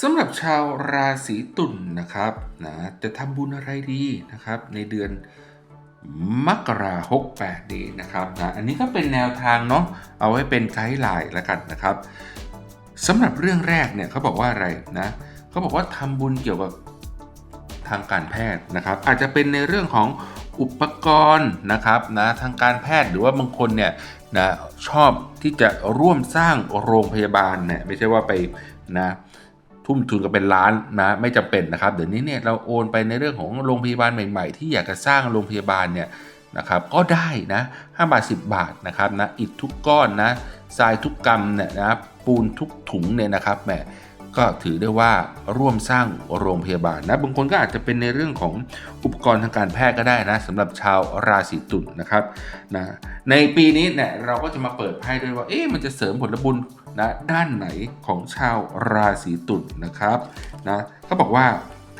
สำหรับชาวราศีตุลนนะครับนะจะทำบุญอะไรดีนะครับ ในเดือนมกราหกแปดดีนะครับนะอันนี้ก็เป็นแนวทางเนาะเอาไว้เป็นไกด์ไลน์แล้วกันนะครับสำหรับเรื่องแรกเนี่ยเขาบอกว่าอะไรนะเขาบอกว่าทำบุญเกี่ยวกับทางการแพทย์นะครับ อาจจะเป็นในเรื่องของอุปกรณ์นะครับนะทางการแพทย์หรือว่าบางคนเนี่ยนะชอบที่จะร่วมสร้างโรงพยาบาลเนี่ยไม่ใช่ว่าไปนะ ทุ่มทุนกันเป็นล้านนะไม่จำเป็นนะครับเดี๋ยวนี้เนี่ยเราโอนไปในเรื่องของโรงพยาบาลใหม่ๆ ที่อยากจะสร้างโรงพยาบาลเนี่ยนะครับก็ได้นะ5บาท 10 บาทนะครับนะอิฐทุกก้อนนะทรายทุกกำเนี่ยนะปูนทุกถุงเนี่ยนะครับแหมก็ถือได้ว่าร่วมสร้างโรงพยาบาลนะบางคนก็อาจจะเป็นในเรื่องของอุปกรณ์ทางการแพทย์ก็ได้นะสำหรับชาวราศีตุลนะครับนะในปีนี้เนี่ยเราก็จะมาเปิดไพ่ด้วยว่าเอ๊ะมันจะเสริมผลบุญ นะด้านไหนของชาวราศีตุลนะครับนะเขาบอกว่า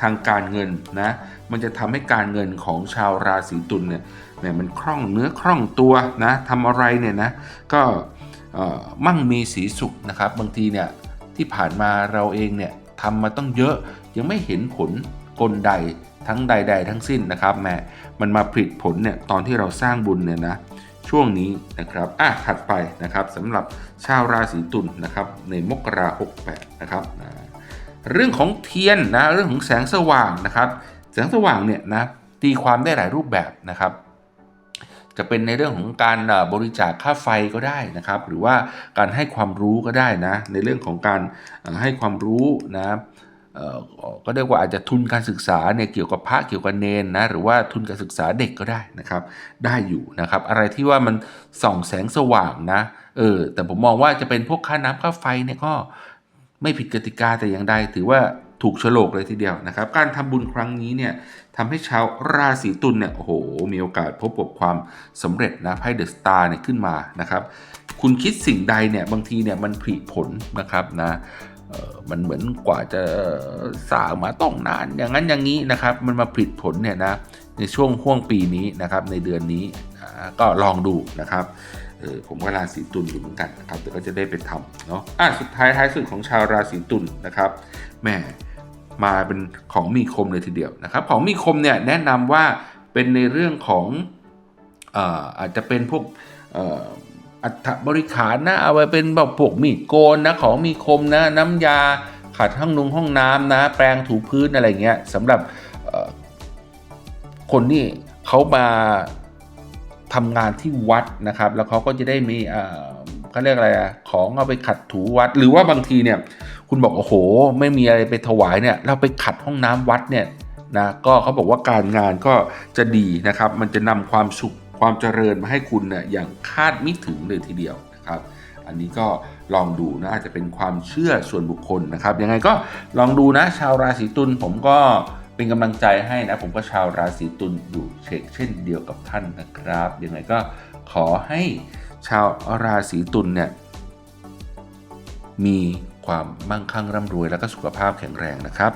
ทางการเงินนะมันจะทำให้การเงินของชาวราศีตุลเนี่ยแหมมันคล่องเนื้อคล่องตัวนะทำอะไรเนี่ยนะก็มั่งมีสีสุขนะครับ บางทีเนี่ยที่ผ่านมาเราเองเนี่ยทำมาต้องเยอะยังไม่เห็นผลกลใดทั้งใด ๆ ทั้งสิ้นนะครับแหมมันมาผลิตผลเนี่ยตอนที่เราสร้างบุญเนี่ยนะ ช่วงนี้นะครับอะถัดไปนะครับสำหรับชาวราศีตุลนะครับในมกราหกแปดนะครับนะเรื่องของเทียนนะเรื่องของแสงสว่างนะครับ แสงสว่างเนี่ยนะตีความได้หลายรูปแบบนะครับ จะเป็นในเรื่องของการบริจาคค่าไฟก็ได้นะครับ หรือว่าการให้ความรู้ก็ได้นะในเรื่องของการให้ความรู้นะ ก็เรียกว่าอาจจะทุนการศึกษาเนี่ยเกี่ยวกับพระเกี่ยวกับเนนนะหรือว่าทุนการศึกษาเด็กก็ได้นะครับ ได้อยู่นะครับ อะไรที่ว่ามันส่องแสงสว่างนะเออแต่ผมมองว่าจะเป็นพวกค่าน้ำค่าไฟเนี่ยก็ไม่ผิดกติกาแต่อย่างใดถือว่าถูกโฉลกเลยทีเดียวนะครับ การทำบุญครั้งนี้เนี่ยทำให้ชาวราศีตุลเนี่ยโอ้โหมีโอกาสพบกับความสำเร็จนะไพ่เดอะสตาร์เนี่ยขึ้นมานะครับ คุณคิดสิ่งใดเนี่ยบางทีเนี่ยมันผลิผลนะครับนะ มันเหมือนกว่าจะสางมาต้องนาน อย่างนั้นอย่างนี้นะครับ มันมาผลิตผลเนี่ยนะในช่วงห่วงปีนี้นะครับ ในเดือนนี้ก็ลองดูนะครับผมก็ราศีตุลอยู่เหมือนกันนะครับแต่ก็จะได้ไปทำเนาะอะสุดท้ายท้ายสุดของชาวราศีตุลนะครับแม่มาเป็นของมีคมเลยทีเดียวนะครับ ของมีคมเนี่ยแนะนำว่าเป็นในเรื่องของออาจจะเป็นพวก อัฐบริขารนะเอาไว้เป็นแบบพวกมีดโกนนะของมีคมนะน้ำยาขัดห้องนุงห้องน้ำนะ แปรงถูพื้นอะไรเงี้ยสำหรับคนที่เขามาทำงานที่วัดนะครับ แล้วเขาก็จะได้มีเอ่อเขาเรียกอะไรอะของเอาไปขัดถูวัด หรือว่าบางทีเนี่ยคุณบอกโอ้โห ไม่มีอะไรไปถวายเนี่ยเราไปขัดห้องน้ำวัดเนี่ยนะก็เขาบอกว่าการงานก็จะดีนะครับ มันจะนำความสุข ความเจริญมาให้คุณเนี่ยอย่างคาดไม่ถึงเลยทีเดียวนะครับ อันนี้ก็ลองดูนะอาจจะเป็นความเชื่อส่วนบุคคลนะครับ ยังไงก็ลองดูนะชาวราศีตุลผมก็เป็นกำลังใจให้นะ ผมก็ชาวราศีตุลอยู่เช่นเช่นเดียวกับท่านนะครับ ยังไงก็ขอให้ชาวราศีตุลเนี่ยมีความมั่งคั่งร่ำรวย แล้วก็สุขภาพแข็งแรงนะครับ